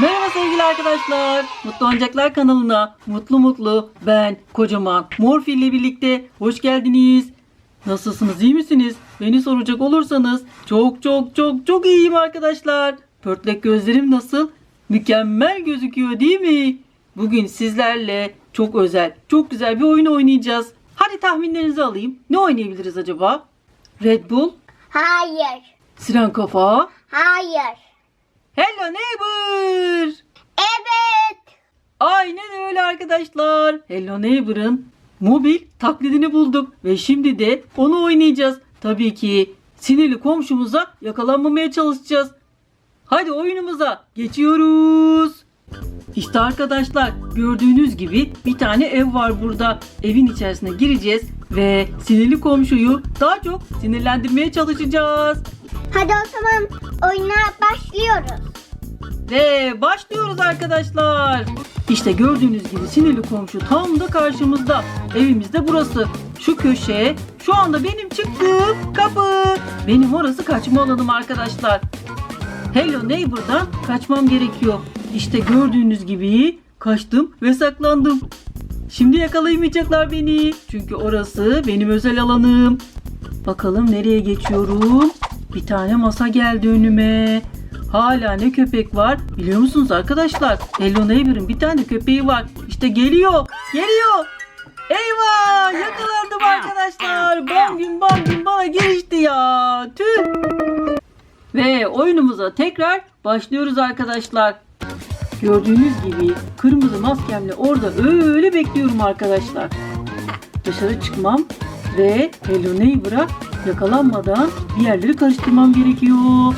Merhaba sevgili arkadaşlar. Mutlu Oyuncaklar kanalına mutlu mutlu ben kocaman Morfi ile birlikte hoş geldiniz. Nasılsınız iyi misiniz? Beni soracak olursanız çok çok çok çok iyiyim arkadaşlar. Pörtlek gözlerim nasıl? Mükemmel gözüküyor değil mi? Bugün sizlerle çok özel, çok güzel bir oyun oynayacağız. Hadi tahminlerinizi alayım. Ne oynayabiliriz acaba? Red Bull, Hayır. Siren Kafa, Hayır. Hello Neighbor. Evet. Aynen öyle arkadaşlar. Hello Neighbor'ın mobil taklidini bulduk ve şimdi de onu oynayacağız. Tabii ki sinirli komşumuza yakalanmamaya çalışacağız. Hadi oyunumuza geçiyoruz. İşte arkadaşlar gördüğünüz gibi bir tane ev var burada. Evin içerisine gireceğiz ve sinirli komşuyu daha çok sinirlendirmeye çalışacağız. Hadi o zaman oyuna başlıyoruz. Ve başlıyoruz arkadaşlar. İşte gördüğünüz gibi sinirli komşu tam da karşımızda. Evimiz de burası. Şu köşe şu anda benim çıktığım kapı. Benim orası kaçma alanım arkadaşlar. Hello Neighbor'dan kaçmam gerekiyor. İşte gördüğünüz gibi kaçtım ve saklandım. Şimdi yakalayamayacaklar beni. Çünkü orası benim özel alanım. Bakalım nereye geçiyorum? Bir tane masa geldi önüme. Hala ne köpek var biliyor musunuz arkadaşlar? Hello Neighbor'ın bir tane köpeği var. İşte geliyor. Geliyor. Eyvah yakalandım arkadaşlar. Bam gün bam gün bana girişti ya. Tüh. Ve oyunumuza tekrar başlıyoruz arkadaşlar. Gördüğünüz gibi kırmızı maskemle orada öyle bekliyorum arkadaşlar. Dışarı çıkmam ve Hello Neighbor'a yakalanmadan bir yerleri karıştırmam gerekiyor.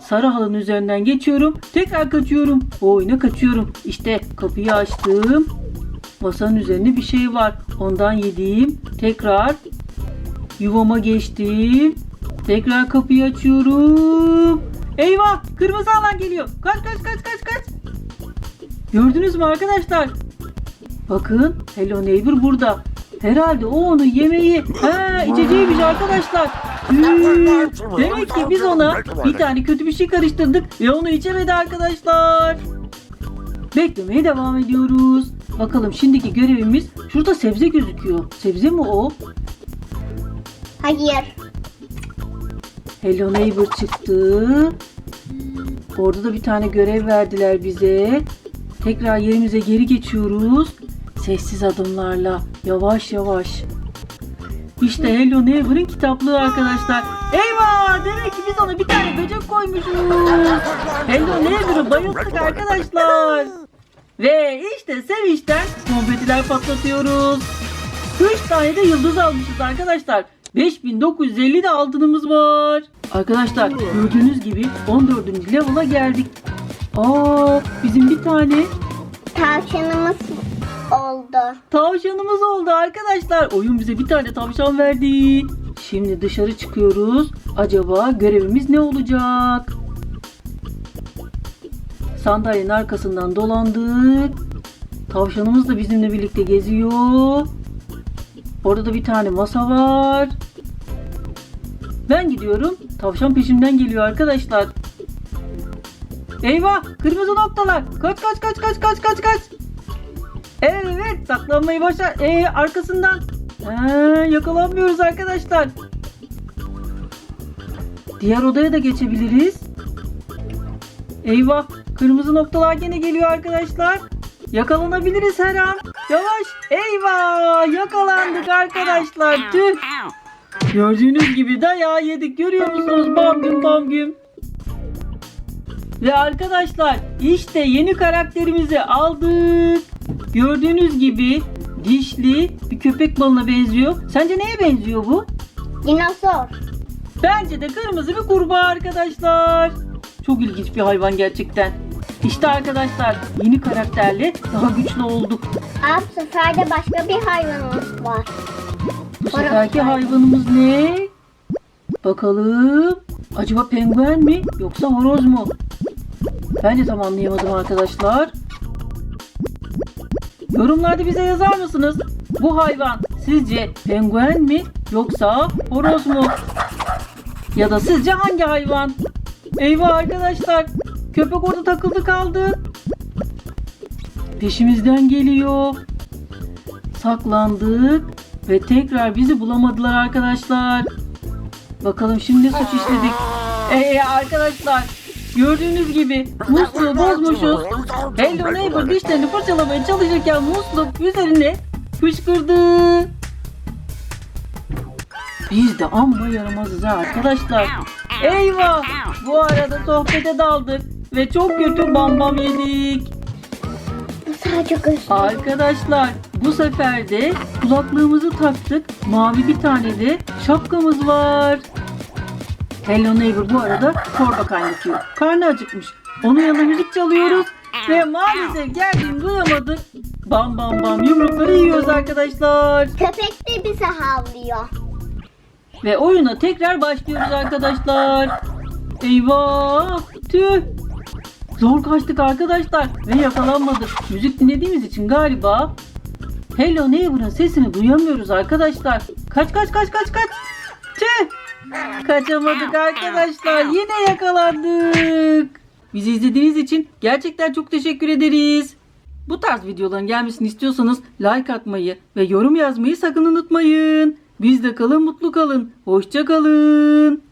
Sarı halının üzerinden geçiyorum. Tekrar kaçıyorum. Oyuna kaçıyorum. İşte kapıyı açtım. Masanın üzerinde bir şey var. Ondan yediğim. Tekrar yuvama geçtim. Tekrar kapıyı açıyorum. Eyvah! Kırmızı alan geliyor. Kaç kaç kaç kaç kaç. Gördünüz mü arkadaşlar? Bakın Hello Neighbor burada. Herhalde o onu yemeği, ha içeceğiymiş arkadaşlar. Tüh, Demek ki biz ona bir tane kötü bir şey karıştırdık ve onu içemedi arkadaşlar. Beklemeye devam ediyoruz. Bakalım şimdiki görevimiz şurada sebze gözüküyor. Sebze mi o? Hayır. Hello Neighbor çıktı. Orada da bir tane görev verdiler bize. Tekrar yerimize geri geçiyoruz. Sessiz adımlarla yavaş yavaş. İşte Hello Neighbor'ın kitaplığı arkadaşlar. Eyvah! Demek ki biz ona bir tane böcek koymuşuz. Hello Neighbor'ı bayılttık arkadaşlar. Ve işte sevinçten konfetiler patlatıyoruz. 3 tane de yıldız almışız arkadaşlar. 5950 de altınımız var. Arkadaşlar gördüğünüz gibi 14. level'a geldik. Aa bizim bir tane Tavşanımız oldu. tavşanımız oldu arkadaşlar. Oyun bize bir tane tavşan verdi. Şimdi dışarı çıkıyoruz. Acaba görevimiz ne olacak? Sandalyenin arkasından dolandık. Tavşanımız da bizimle birlikte geziyor. Orada da bir tane masa var. Ben gidiyorum. Tavşan peşimden geliyor arkadaşlar. Eyvah! Kırmızı noktalar. Kaç kaç kaç kaç kaç kaç kaç. Saklanmayı başar. Ee, arkasından. Ha, yakalanmıyoruz arkadaşlar. Diğer odaya da geçebiliriz. Eyvah kırmızı noktalar gene geliyor arkadaşlar. Yakalanabiliriz her an. Yavaş. Eyvah yakalandık arkadaşlar. Tüh. Gördüğünüz gibi dayağı yedik. Görüyor musunuz? Bam güm bam güm. Ve arkadaşlar işte yeni karakterimizi aldık. Gördüğünüz gibi dişli bir köpek balığına benziyor. Sence neye benziyor bu? Dinozor. Bence de kırmızı bir kurbağa arkadaşlar. Çok ilginç bir hayvan gerçekten. İşte arkadaşlar yeni karakterle daha güçlü olduk. Aa, bu sefer de başka bir hayvanımız var. Bu seferki hayvanımız ne? Bakalım. Acaba penguen mi yoksa horoz mu? Ben de tam anlayamadım arkadaşlar. Yorumlarda bize yazar mısınız? Bu hayvan sizce penguen mi yoksa horoz mu? Ya da sizce hangi hayvan? Eyvah arkadaşlar. Köpek orada takıldı kaldı? Peşimizden geliyor. Saklandık ve tekrar bizi bulamadılar arkadaşlar. Bakalım şimdi suç işledik. Ee arkadaşlar gördüğünüz gibi musluğu bozmuşuz. Hello Neighbor dişlerini fırçalamaya çalışırken musluk üzerine fışkırdı. Biz de amma yaramazız ha arkadaşlar. Eyvah! Bu arada sohbete daldık ve çok kötü bam bam yedik. Bu sadece göz. Arkadaşlar bu sefer de kulaklığımızı taktık. Mavi bir tane de şapkamız var. Hello Neighbor bu arada çorba kaynatıyor. Karnı acıkmış. Onun yanında müzik çalıyoruz. Ve maalesef geldiğini duyamadık. Bam bam bam yumrukları yiyoruz arkadaşlar. Köpek de bize havlıyor. Ve oyuna tekrar başlıyoruz arkadaşlar. Eyvah! Tüh! Zor kaçtık arkadaşlar ve yakalanmadık. Müzik dinlediğimiz için galiba Hello Neighbor'ın sesini duyamıyoruz arkadaşlar. Kaç kaç kaç kaç kaç. Tüh! Kaçamadık arkadaşlar. Yine yakalandık. Bizi izlediğiniz için gerçekten çok teşekkür ederiz. Bu tarz videoların gelmesini istiyorsanız like atmayı ve yorum yazmayı sakın unutmayın. Bizde kalın mutlu kalın. Hoşça kalın.